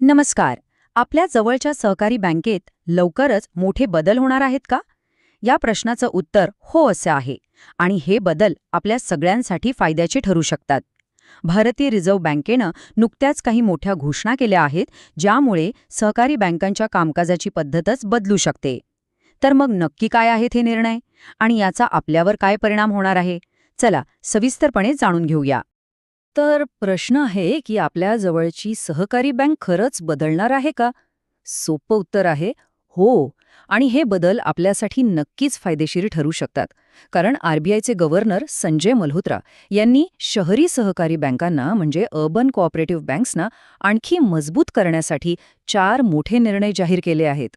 नमस्कार. आपल्या जवळच्या सहकारी बँकेत लवकरच मोठे बदल होणार आहेत का? या प्रश्नाचं उत्तर हो असे आहे आणि हे बदल आपल्या सगळ्यांसाठी फायद्याचे ठरू शकतात. भारतीय रिझर्व्ह बँकेनं नुकत्याच काही मोठ्या घोषणा केल्या आहेत ज्यामुळे सहकारी बँकांच्या कामकाजाची पद्धतच बदलू शकते. तर मग नक्की काय आहेत हे निर्णय? आणि याचा आपल्यावर काय परिणाम होणार आहे? चला सविस्तरपणे जाणून घेऊया. तर प्रश्न आहे की आपल्या जवळची सहकारी बँक खरंच बदलणार आहे का? सोपं उत्तर आहे हो. आणि हे बदल आपल्यासाठी नक्कीच फायदेशीर ठरू शकतात. कारण आरबीआयचे गव्हर्नर संजय मल्होत्रा यांनी शहरी सहकारी बँकांना म्हणजे अर्बन कोऑपरेटिव्ह बँक्सना आणखी मजबूत करण्यासाठी चार मोठे निर्णय जाहीर केले आहेत.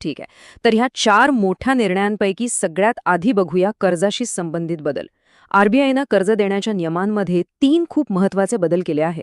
ठीक आहे. तर ह्या चार मोठ्या निर्णयांपैकी सगळ्यात आधी बघूया कर्जाशी संबंधित बदल. आरबीआयनं कर्ज देण्याच्या नियमांमध्ये तीन खूप महत्त्वाचे बदल केले आहे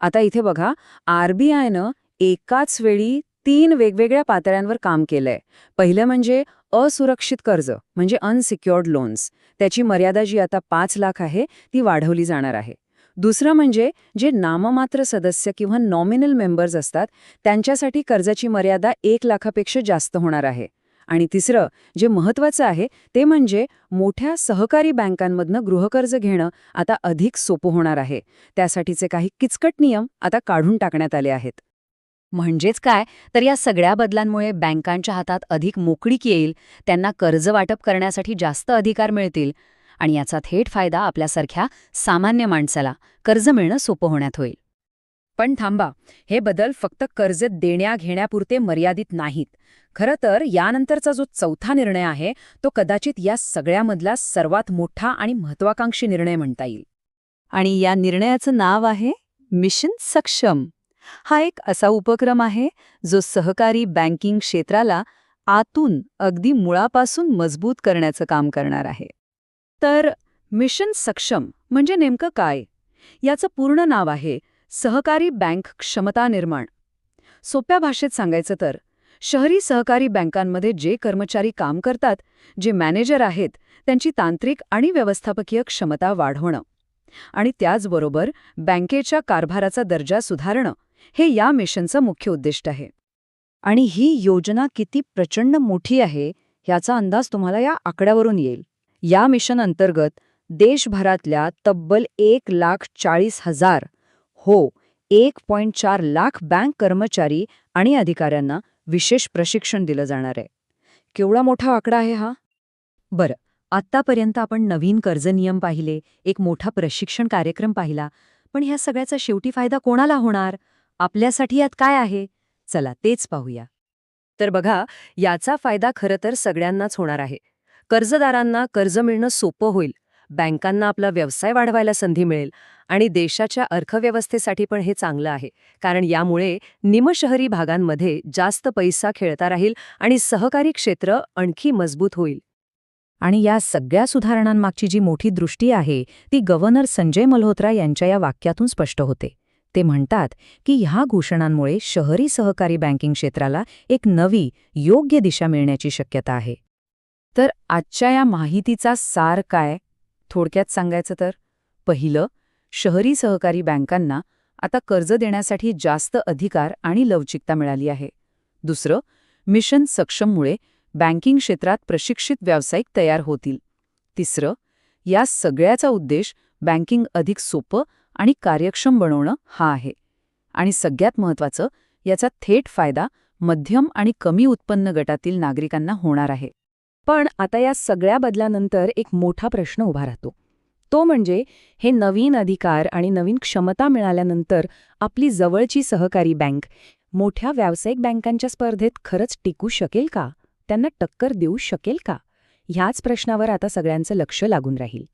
आता इथे बघा आरबीआयनं एकाच वेळी तीन वेगवेगळ्या पातळ्यांवर काम केलंय. पहिलं म्हणजे असुरक्षित कर्ज म्हणजे अनसिक्युअर्ड लोन्स त्याची मर्यादा जी आता पाच लाख आहे ती वाढवली जाणार आहे. दुसरं म्हणजे जे नाममात्र सदस्य किंवा नॉमिनल मेंबर्स असतात त्यांच्यासाठी कर्जाची मर्यादा एक लाखापेक्षा जास्त होणार आहे. आणि तिसरं जे महत्वाचं आहे ते म्हणजे मोठ्या सहकारी बँकांमधनं गृहकर्ज घेणं आता अधिक सोपं होणार आहे. त्यासाठीचे काही किचकट नियम आता काढून टाकण्यात आले आहेत. म्हणजेच काय? तर या सगळ्या बदलांमुळे बँकांच्या हातात अधिक मोकळीक येईल त्यांना कर्ज वाटप करण्यासाठी जास्त अधिकार मिळतील आणि याचा थेट फायदा आपल्यासारख्या सामान्य माणसाला कर्ज मिळणं सोपं होण्यात होईल. पण थांबा हे बदल फक्त कर्ज देण्या घेण्यापुरते मर्यादित नाहीत. खरं तर यानंतरचा जो चौथा निर्णय आहे तो कदाचित या सगळ्यामधला सर्वात मोठा आणि महत्वाकांक्षी निर्णय म्हणता येईल. आणि या निर्णयाचं नाव आहे मिशन सक्षम. हा एक असा उपक्रम आहे जो सहकारी बँकिंग क्षेत्राला आतून अगदी मुळापासून मजबूत करण्याचं काम करणार आहे. तर मिशन सक्षम म्हणजे नेमकं काय? याचं पूर्ण नाव आहे सहकारी बँक क्षमता निर्माण. सोप्या भाषेत सांगायचं तर शहरी सहकारी बँकांमध्ये जे कर्मचारी काम करतात जे मॅनेजर आहेत त्यांची तांत्रिक आणि व्यवस्थापकीय क्षमता वाढवणं. आणि त्याचबरोबर बँकेच्या कारभाराचा दर्जा सुधारणं हे या मिशनचं मुख्य उद्दिष्ट आहे. आणि ही योजना किती प्रचंड मोठी आहे याचा अंदाज तुम्हाला या आकड्यावरून येईल. या मिशन अंतर्गत देशभरातल्या तब्बल एक लाख चाळीस हजार हो एक पॉईंट चार लाख बँक कर्मचारी आणि अधिकाऱ्यांना विशेष प्रशिक्षण दिलं जाणार आहे. केवढा मोठा आकडा आहे हा? बरं आत्तापर्यंत आपण नवीन कर्ज नियम पाहिले एक मोठा प्रशिक्षण कार्यक्रम पाहिला पण ह्या सगळ्याचा शेवटी फायदा कोणाला होणार? आपल्यासाठी यात काय आहे? चला तेच पाहूया. तर बघा याचा फायदा खरं तर सगळ्यांनाच होणार आहे. कर्जदारांना कर्ज मिळणं सोपं होईल बँकांना आपला व्यवसाय वाढवायला संधी मिळेल आणि देशाच्या अर्थव्यवस्थेसाठी पण हे चांगलं आहे. कारण यामुळे निमशहरी भागांमध्ये जास्त पैसा खेळता राहील आणि सहकारी क्षेत्र आणखी मजबूत होईल. आणि या सगळ्या सुधारणांमागची जी मोठी दृष्टी आहे ती गव्हर्नर संजय मल्होत्रा यांच्या या वाक्यातून स्पष्ट होते. ते म्हणतात की ह्या घोषणांमुळे शहरी सहकारी बँकिंग क्षेत्राला एक नवी योग्य दिशा मिळण्याची शक्यता आहे. तर आजच्या या माहितीचा सार काय? थोडक्यात सांगायचं तर पहिलं शहरी सहकारी बँकांना आता कर्ज देण्यासाठी जास्त अधिकार आणि लवचिकता मिळाली आहे. दुसरं मिशन सक्षममुळे बँकिंग क्षेत्रात प्रशिक्षित व्यावसायिक तयार होतील. तिसरं या सगळ्याचा उद्देश बँकिंग अधिक सोपं आणि कार्यक्षम बनवणं हा आहे. आणि सगळ्यात महत्त्वाचं याचा थेट फायदा मध्यम आणि कमी उत्पन्न गटातील नागरिकांना होणार आहे. पण आता या सगळ्या बदलानंतर एक मोठा प्रश्न उभा राहतो. तो म्हणजे हे नवीन अधिकार आणि नवीन क्षमता मिळाल्यानंतर आपली जवळची सहकारी बँक मोठ्या व्यावसायिक बँकांच्या स्पर्धेत खरंच टिकू शकेल का? त्यांना टक्कर देऊ शकेल का? ह्याच प्रश्नावर आता सगळ्यांचं लक्ष लागून राहील.